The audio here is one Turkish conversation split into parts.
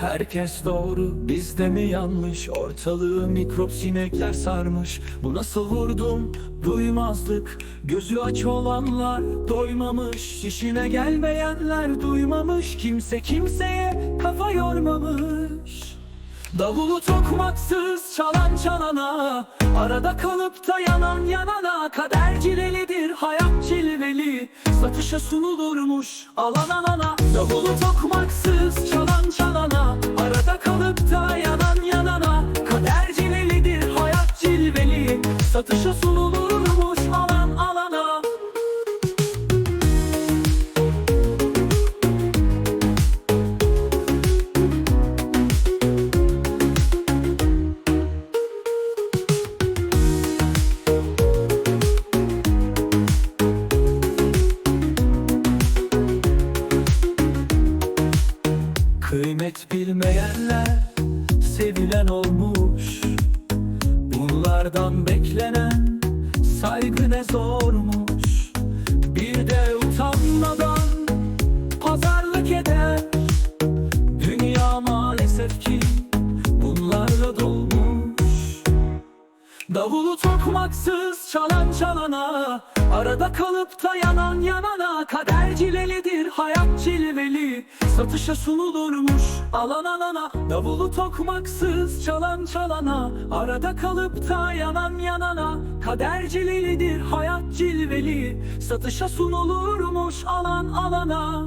Herkes doğru bizde mi yanlış? Ortalığı mikrop sinekler sarmış. Bu nasıl vurdum? Duymazlık. Gözü aç olanlar doymamış. İşine gelmeyenler duymamış. Kimse kimseye kafa yormamış. Davulu tokmaksız çalan çalana Arada kalıp da yanan yanana Kader cilelidir hayat cilveli. Satışa sunulurmuş alan alana Davulu tokmaksız Satışa sunulurmuş alan alana. Kıymet bilmeyenler sevilen olmuş Bunlardan beklenen saygı ne zormuş. Bir de utanmadan pazarlık eder. Dünya maalesef ki bunlarla dolmuş. Davulu tokmaksız çalan çalana Arada kalıp da yanan yanana Kader cilelidir hayat cilveli. Satışa sunulurmuş alan alana Davulu tokmaksız çalan çalana. Arada kalıp da yanan yanana Kader cilelidir hayat cilveli. Satışa sunulurmuş alan alana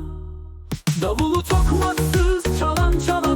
Davulu tokmaksız çalan çalana